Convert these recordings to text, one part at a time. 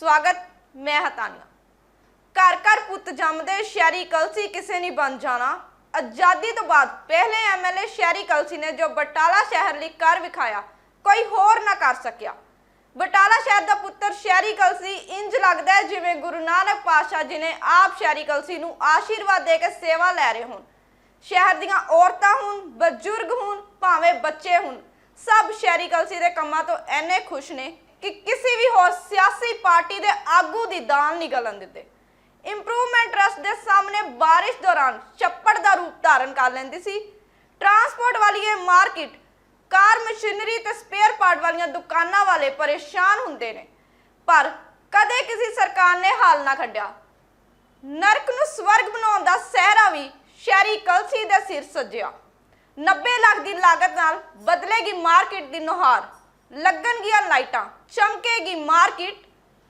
ਸਵਾਗਤ, ਮੈਂ ਹਤਾਨੀਆ ਘਰ ਘਰ ਪੁੱਤ ਜੰਮਦੇ, ਸ਼ਹਿਰੀ ਕਲਸੀ ਕਿਸੇ ਨਹੀਂ ਬਣ ਜਾਣਾ। ਆਜ਼ਾਦੀ ਤੋਂ ਬਾਅਦ ਪਹਿਲੇ ਐਮਐਲਏ ਸ਼ਹਿਰੀ ਕਲਸੀ ਨੇ ਜੋ ਬਟਾਲਾ ਸ਼ਹਿਰ ਲਈ ਕਰ ਵਿਖਾਇਆ, ਕੋਈ ਹੋਰ ਨਾ ਕਰ ਸਕਿਆ। ਬਟਾਲਾ ਸ਼ਹਿਰ ਦਾ ਪੁੱਤਰ ਸ਼ਹਿਰੀ ਕਲਸੀ ਇੰਜ ਲੱਗਦਾ ਹੈ ਜਿਵੇਂ ਗੁਰੂ ਨਾਨਕ ਪਾਤਸ਼ਾਹ ਜੀ ਨੇ ਆਪ ਸ਼ਹਿਰੀ ਕਲਸੀ ਨੂੰ ਆਸ਼ੀਰਵਾਦ ਦੇ ਕੇ ਸੇਵਾ ਲੈ ਰਹੇ ਹੋਣ। ਸ਼ਹਿਰ ਦੀਆਂ ਔਰਤਾਂ ਹੋਣ, ਬਜ਼ੁਰਗ ਹੋਣ, ਭਾਵੇਂ ਬੱਚੇ ਹੋਣ, ਸਭ ਸ਼ਹਿਰੀ ਕਲਸੀ ਦੇ ਕੰਮਾਂ ਤੋਂ ਐਨੇ ਖੁਸ਼ ਨੇ ਕਿ ਕਿਸੇ ਵੀ ਹੋਰ ਸਿਆਸੀ ਪਾਰਟੀ ਦੇ ਆਗੂ ਦੀ ਦਾਲ ਨਹੀਂ ਗਲਣ ਦਿੰਦੇ। ਇੰਪਰੂਵਮੈਂਟ ਟਰਸਟ ਦੇ ਸਾਹਮਣੇ ਬਾਰਿਸ਼ ਦੌਰਾਨ ਛੱਪੜ ਦਾ ਰੂਪ ਧਾਰਨ ਕਰ ਲੈਂਦੀ ਸੀ। ਟਰਾਂਸਪੋਰਟ ਵਾਲੀ ਇਹ ਮਾਰਕੀਟ ਕਾਰ ਮਸ਼ੀਨਰੀ ਤੇ ਸਪੇਅਰ ਪਾਰਟ ਵਾਲੀਆਂ ਦੁਕਾਨਾਂ ਵਾਲੇ ਪਰੇਸ਼ਾਨ ਹੁੰਦੇ ਨੇ। ਪਰ ਕਦੇ ਕਿਸੇ ਸਰਕਾਰ ਨੇ ਹਾਲ ਨਾ ਕੱਢਿਆ ਨਰਕ ਨੂੰ ਸਵਰਗ ਬਣਾਉਣ ਦਾ ਸਹਿਰਾ ਵੀ ਸ਼ਹਿਰੀ ਕਲਸੀ ਦੇ ਸਿਰ ਸੱਜਿਆ। 90 ਲੱਖ ਦੀ ਲਾਗਤ ਨਾਲ ਬਦਲੇਗੀ ਮਾਰਕੀਟ ਦੀ ਨੁਹਾਰ। ਲੱਗਣਗੀਆਂ ਲਾਈਟਾਂ। ਚਮਕੇਗੀ ਮਾਰਕੀਟ।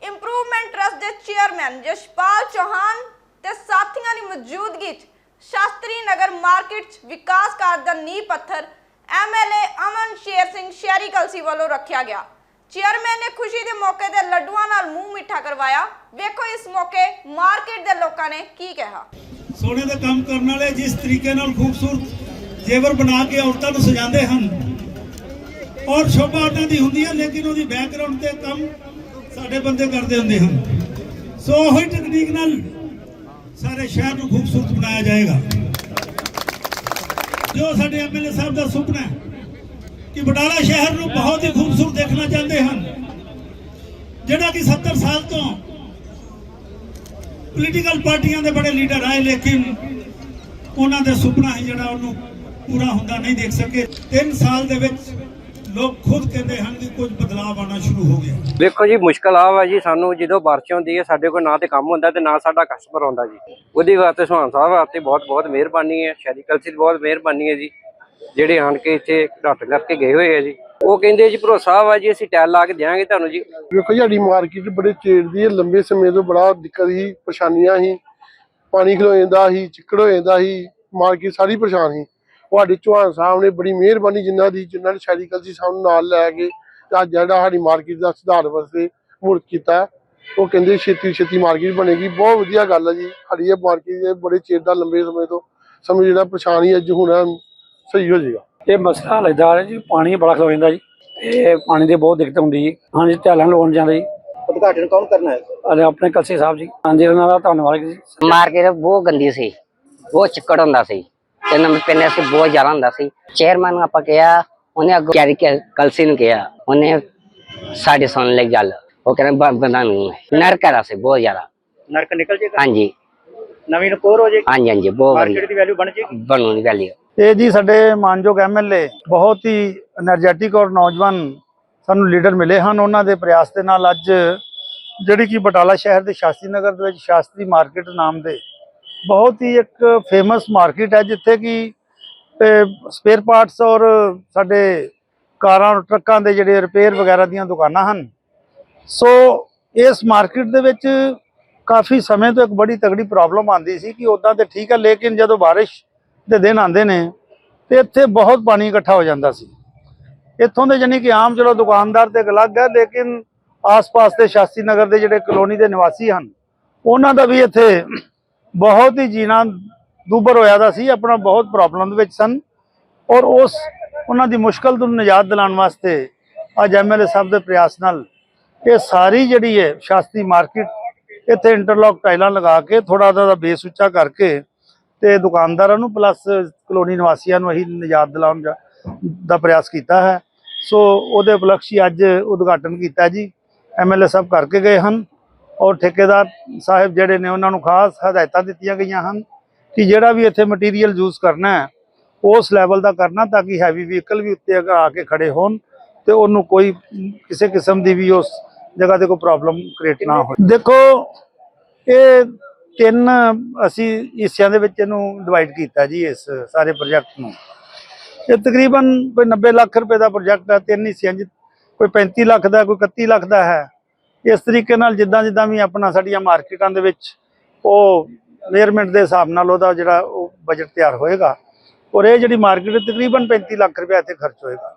ਇੰਪਰੂਵਮੈਂਟ ਟਰਸਟ ਦੇ ਚੇਅਰਮੈਨ ਜਸ਼ਪਾਲ ਚੌਹਾਨ ਤੇ ਸਾਥੀਆਂ ਦੀ ਮੌਜੂਦਗੀ 'ਚ ਸ਼ਾਸਤਰੀ ਨਗਰ ਮਾਰਕੀਟ 'ਚ ਵਿਕਾਸ ਕਾਰਜ ਦਾ ਨੀਂਹ ਪੱਥਰ ਐਮਐਲਏ ਅਮਨ ਸ਼ੇਰ ਸਿੰਘ ਸ਼ਹਿਰੀ ਕਲਸੀ ਵੱਲੋਂ ਰੱਖਿਆ ਗਿਆ। ਚੇਅਰਮੈਨ ਨੇ ਖੁਸ਼ੀ ਦੇ ਮੌਕੇ ਤੇ ਲੱਡੂਆਂ ਨਾਲ ਮੂੰਹ ਮਿੱਠਾ ਕਰਵਾਇਆ। ਵੇਖੋ ਇਸ ਮੌਕੇ ਮਾਰਕੀਟ ਦੇ ਲੋਕਾਂ ਨੇ ਕੀ ਕਿਹਾ। ਸੋਨੇ ਦਾ ਕੰਮ ਕਰਨ ਵਾਲੇ ਜਿਸ ਤਰੀਕੇ ਨਾਲ ਖੂਬਸੂਰਤ ਜੇਵਰ ਬਣਾ ਕੇ ਔਰਤਾਂ ਨੂੰ ਸਜਾਉਂਦੇ ਹਨ ਔਰ ਸ਼ੋਭਾ ਉਹਨਾਂ ਦੀ ਹੁੰਦੀ ਹੈ ਲੇਕਿਨ ਉਹਦੀ ਬੈਕਗ੍ਰਾਉਂਡ ਤੇ ਕੰਮ ਸਾਡੇ ਬੰਦੇ ਕਰਦੇ ਹੁੰਦੇ ਹਨ। ਸੋ ਉਹੀ ਟੈਕਨੀਕ ਨਾਲ ਸਾਰੇ ਸ਼ਹਿਰ ਨੂੰ ਖੂਬਸੂਰਤ ਬਣਾਇਆ ਜਾਏਗਾ। ਜੋ ਸਾਡੇ ਐਮਐਲਏ ਸਾਹਿਬ ਦਾ ਸੁਪਨਾ ਹੈ ਕਿ ਬਟਾਲਾ ਸ਼ਹਿਰ ਨੂੰ ਬਹੁਤ ਹੀ ਖੂਬਸੂਰਤ ਦੇਖਣਾ ਚਾਹੁੰਦੇ ਹਨ। ਜਿਹੜਾ ਕਿ 70 ਸਾਲ ਤੋਂ ਪੋਲੀਟੀਕਲ ਪਾਰਟੀਆਂ ਦੇ ਬੜੇ ਲੀਡਰ ਆਏ, ਲੇਕਿਨ ਉਹਨਾਂ ਦਾ ਸੁਪਨਾ ਹੈ ਜਿਹੜਾ ਉਹਨੂੰ ਪੂਰਾ ਹੁੰਦਾ ਨਹੀਂ ਦੇਖ ਸਕੇ। 3 ਸਾਲ ਦੇ ਵਿੱਚ ਲੋਕ ਖੁਦ ਕਹਿੰਦੇ ਹਨ ਕਿ ਕੁਝ ਬਦਲਾਅ ਆਉਣਾ ਸ਼ੁਰੂ ਹੋ ਗਿਆ। ਦੇਖੋ ਜੀ ਮੁਸ਼ਕਲ ਆ ਵਾ ਜੀ ਸਾਨੂੰ ਜਦੋਂ ਬਾਰਿਸ਼ ਹੁੰਦੀ ਹੈ ਸਾਡੇ ਕੋਲ ਨਾ ਤੇ ਕੰਮ ਹੁੰਦਾ ਤੇ ਨਾ ਸਾਡਾ ਕਸਟਮਰ ਆਉਂਦਾ ਜੀ। ਉਹਦੀ ਵਾਸਤੇ ਸੁਹਾਨ ਸਾਹਿਬ ਵਾਸਤੇ ਬਹੁਤ ਬਹੁਤ ਮਿਹਰਬਾਨੀ ਹੈ ਸ਼ਹਿਰੀ ਕਲਸੀ ਦੀ ਬਹੁਤ ਮਿਹਰਬਾਨੀ ਹੈ ਜੀ। ਜਿਹੜੇ ਆਣ ਕੇ ਇੱਥੇ ਘੱਟ ਕਰਕੇ ਗਏ ਹੋਏ ਆ ਜੀ। ਉਹ ਕਹਿੰਦੇ ਜੀ ਭਰੋਸਾ ਵਾ ਜੀ ਅਸੀਂ ਟੈਲ ਲਾ ਕੇ ਦਿਆਂਗੇ ਤੁਹਾਨੂੰ ਜੀ। ਵੇਖੋ ਜੀ ਸਾਡੀ ਮਾਰਕੀਟ ਬੜੇ ਚੇੜ ਦੀ ਹੈ ਲੰਬੇ ਸਮੇਂ ਤੋਂ ਬੜਾ ਦਿੱਕਤ ਸੀ ਪਰੇਸ਼ਾਨੀਆਂ ਸੀ। ਪਾਣੀ ਖਲੋ ਜਾਂਦਾ ਸੀ ਚਿੱਕੜ ਹੋ ਜਾਂਦਾ ਸੀ ਮਾਰਕੀਟ ਸਾਰੀ ਪਰੇਸ਼ਾਨ ਸੀ। ਉਹ ਸਾਡੇ ਚੌਹਾਨ ਸਾਹਿਬ ਨੇ ਬੜੀ ਮਿਹਰਬਾਨੀ ਜਿਨ੍ਹਾਂ ਦੀ ਜਿਨ੍ਹਾਂ ਨੇ ਸ਼ੈਰੀ ਕਲਸੀ ਸਾਹਿਬ ਨੂੰ ਨਾਲ ਲੈ ਕੇ ਤੇ ਅੱਜ ਜਿਹੜਾ ਸਾਡੀ ਮਾਰਕੀਟ ਦਾ ਸੁਧਾਰ ਵਾਸਤੇ ਮੁਰਤ ਕੀਤਾ ਉਹ ਕਹਿੰਦੇ ਛੇਤੀ ਛੇਤੀ ਮਾਰਕੀਟ ਬਣੇਗੀ। ਬਹੁਤ ਵਧੀਆ ਗੱਲ ਹੈ ਜੀ। ਸਾਡੀ ਇਹ ਮਾਰਕੀਟ ਦੇ ਬੜੇ ਚਿਰ ਦਾ ਲੰਬੇ ਸਮੇਂ ਤੋਂ ਸਮੇਂ ਜਿਹੜਾ ਪਰੇਸ਼ਾਨ ਅੱਜ ਹੁਣ ਸਹੀ ਹੋ ਜਾਏਗਾ। ਇਹ ਮਸਲਾ ਲੱਗਦਾ ਹੈ ਜੀ। ਪਾਣੀ ਬੜਾ ਖਲੋ ਜਾਂਦਾ ਜੀ। ਇਹ ਪਾਣੀ ਦੀ ਬਹੁਤ ਦਿੱਕਤ ਹੁੰਦੀ ਜੀ। ਹਾਂਜੀ ਧਿਆਨ ਲਾਉਣ ਜਾਂਦੇ ਜੀ। ਉਦਘਾਟਨ ਕੌਣ ਕਰਨਾ ਹੈ? ਅਰੇ ਆਪਣੇ ਕਲਸੀ ਸਾਹਿਬ ਜੀ। ਹਾਂਜੀ ਉਹਨਾਂ ਦਾ ਧੰਨਵਾਦ ਜੀ। ਮਾਰਕੀਟ ਬਹੁਤ ਗੰਦੀ ਸੀ। ਬਹੁਤ ਚਿੱਕੜ ਹੁੰਦਾ ਸੀ। ਇਹਨਾਂ ਨੂੰ ਪਹਿਨੇ ਸੀ ਬਹੁਤ ਜ਼ਿਆਦਾ ਹੁੰਦਾ ਸੀ। ਚੇਅਰਮੈਨ ਨੂੰ ਆਪਾਂ ਕਿਹਾ ਉਹਨੇ ਅੱਗੋਂ ਕੈਰੀ ਕਲਸੀ ਨੂੰ ਕਿਹਾ ਉਹਨੇ ਸਾਡੇ ਸੁਣ ਲਈ ਗੱਲ। ਉਹ ਕਹਿੰਦਾ ਬੰਦਾ ਨੂੰ ਨਰਕ ਸੀ ਬਹੁਤ ਜ਼ਿਆਦਾ। ਨਰਕ ਨਿਕਲ ਜੇਗਾ ਹਾਂਜੀ। ਨਵੀਂ ਨਕੋਰ ਹੋ ਜੇਗੀ ਹਾਂਜੀ ਹਾਂਜੀ ਬਹੁਤ ਮਾਰਕੀਟ ਦੀ ਵੈਲਿਊ ਬਣ ਜੇਗੀ ਬਣੂ ਦੀ ਵੈਲਿਊ ਇਹ ਜੀ ਸਾਡੇ ਮਾਨਯੋਗ ਐਮਐਲਏ ਬਹੁਤ ਹੀ એનર્ਜੈਟਿਕ ਔਰ ਨੌਜਵਾਨ ਸਾਨੂੰ ਲੀਡਰ ਮਿਲੇ ਹਨ। ਉਹਨਾਂ ਦੇ ਪ੍ਰਯਾਸ ਦੇ ਨਾਲ ਅੱਜ ਜਿਹੜੀ ਕਿ ਬਟਾਲਾ ਸ਼ਹਿਰ ਦੇ ਸ਼ਾਸਤਰੀ ਨਗਰ ਦੇ ਵਿੱਚ ਸ਼ਾਸਤਰੀ ਮਾਰਕੀਟ ਨਾਮ ਦੇ ਬਹੁਤ ਹੀ ਇੱਕ ਫੇਮਸ ਮਾਰਕੀਟ ਹੈ ਜਿੱਥੇ ਕਿ ਸਪੇਅਰ ਪਾਰਟਸ ਔਰ ਸਾਡੇ ਕਾਰਾਂ ਔਰ ਟਰੱਕਾਂ ਦੇ ਜਿਹੜੇ ਰਿਪੇਅਰ ਵਗੈਰਾ ਦੀਆਂ ਦੁਕਾਨਾਂ ਹਨ। ਸੋ ਇਸ ਮਾਰਕੀਟ ਦੇ ਵਿੱਚ ਕਾਫੀ ਸਮੇਂ ਤੋਂ ਇੱਕ ਬੜੀ ਤਗੜੀ ਪ੍ਰੋਬਲਮ ਆਂਦੀ ਸੀ ਕਿ ਉਦਾਂ ਤੇ ਠੀਕ ਹੈ, ਲੇਕਿਨ ਜਦੋਂ ਬਾਰਿਸ਼ ਦੇ ਦਿਨ ਆਉਂਦੇ ਨੇ, ਤੇ ਇੱਥੇ ਬਹੁਤ ਪਾਣੀ ਇਕੱਠਾ ਹੋ ਜਾਂਦਾ ਸੀ। ਇੱਥੋਂ ਦੇ ਜਾਨੀ ਕਿ ਆਮ ਚਲੋ ਦੁਕਾਨਦਾਰ ਤੇ ਅਲੱਗ ਹੈ, ਲੇਕਿਨ ਆਸ-ਪਾਸ ਦੇ ਸ਼ਾਸਤਰੀ ਨਗਰ ਦੇ ਜਿਹੜੇ ਕਲੋਨੀ ਦੇ ਨਿਵਾਸੀ ਹਨ, ਉਹਨਾਂ ਦਾ ਵੀ ਇੱਥੇ ਬਹੁਤ ਹੀ ਜੀਣਾ ਦੂਬਰ ਹੋਇਆ ਦਾ ਸੀ, ਆਪਣਾ ਬਹੁਤ ਪ੍ਰੋਬਲਮ ਦੇ ਵਿੱਚ ਸਨ ਔਰ ਉਸ ਉਹਨਾਂ ਦੀ ਮੁਸ਼ਕਲ ਤੋਂ ਨਿਜਾਤ ਦਿਲਾਉਣ ਵਾਸਤੇ ਅੱਜ ਐਮਐਲਏ ਸਾਹਿਬ ਦੇ ਪ੍ਰਯਾਸ ਨਾਲ ਇਹ ਸਾਰੀ ਜਿਹੜੀ ਹੈ ਸ਼ਾਸਤਰੀ ਮਾਰਕੀਟ ਇੱਥੇ ਇੰਟਰਲੌਕ ਟਾਈਲਾਂ ਲਗਾ ਕੇ ਥੋੜਾ ਉਹਦਾ ਦਾ ਬੇਸ ਉੱਚਾ ਕਰਕੇ ਤੇ ਦੁਕਾਨਦਾਰਾਂ ਨੂੰ ਪਲੱਸ ਕਲੋਨੀ ਨਿਵਾਸੀਆਂ ਨੂੰ ਅਸੀਂ ਨਿਜਾਤ ਦਿਲਾਉਣ ਦਾ- ਦਾ ਪ੍ਰਯਾਸ ਕੀਤਾ ਹੈ। ਸੋ ਉਹਦੇ ਉਪਲਕਸ਼ੀ ਅੱਜ ਉਦਘਾਟਨ ਕੀਤਾ ਜੀ। ਐਮਐਲਏ ਸਾਹਿਬ ਕਰਕੇ ਗਏ ਹਨ। ਔਰ ਠੇਕੇਦਾਰ ਸਾਹਿਬ ਜਿਹੜੇ ਨੇ ਉਹਨਾਂ ਨੂੰ ਖਾਸ ਹਦਾਇਤਾਂ ਦਿੱਤੀਆਂ ਗਈਆਂ ਹਨ ਕਿ ਜਿਹੜਾ ਵੀ ਇੱਥੇ ਮਟੀਰੀਅਲ ਯੂਜ਼ ਕਰਨਾ ਹੈ, ਉਸ ਲੈਵਲ ਦਾ ਕਰਨਾ ਤਾਂ ਕਿ ਹੈਵੀ ਵਹੀਕਲ ਵੀ ਉੱਤੇ ਅਗਰ ਆ ਕੇ ਖੜੇ ਹੋਣ ਤੇ ਉਹਨੂੰ ਕੋਈ ਕਿਸੇ ਕਿਸਮ ਦੀ ਵੀ ਉਸ ਜਗ੍ਹਾ ਤੇ ਕੋਈ ਪ੍ਰੋਬਲਮ ਕ੍ਰੀਏਟ ਨਾ ਹੋਵੇ ਦੇਖੋ, ਇਹ ਤਿੰਨ ਅਸੀਂ ਹਿੱਸਿਆਂ ਦੇ ਵਿੱਚ ਇਹਨੂੰ ਡਿਵਾਈਡ ਕੀਤਾ ਜੀ ਇਸ ਸਾਰੇ ਪ੍ਰੋਜੈਕਟ ਨੂੰ। ਇਹ ਤਕਰੀਬਨ ਕੋਈ 90 ਲੱਖ ਰੁਪਏ ਦਾ ਪ੍ਰੋਜੈਕਟ ਹੈ, ਤਿੰਨ ਹਿੱਸਿਆਂ 'ਚ ਕੋਈ 35 ਲੱਖ ਦਾ, ਕੋਈ 31 ਲੱਖ ਦਾ ਹੈ। ਇਸ ਤਰੀਕੇ ਨਾਲ ਜਿੱਦਾਂ ਜਿੱਦਾਂ ਵੀ ਆਪਣਾ ਸਾਡੀਆਂ ਮਾਰਕੀਟਾਂ ਦੇ ਵਿੱਚ ਉਹ ਮੇਅਰਮੈਂਟ ਦੇ ਹਿਸਾਬ ਨਾਲ ਉਹਦਾ ਜਿਹੜਾ ਉਹ ਬਜਟ ਤਿਆਰ ਹੋਏਗਾ ਔਰ ਇਹ ਜਿਹੜੀ ਮਾਰਕੀਟ ਤਕਰੀਬਨ 35 ਲੱਖ ਰੁਪਏ ਇੱਥੇ ਖਰਚ ਹੋਏਗਾ।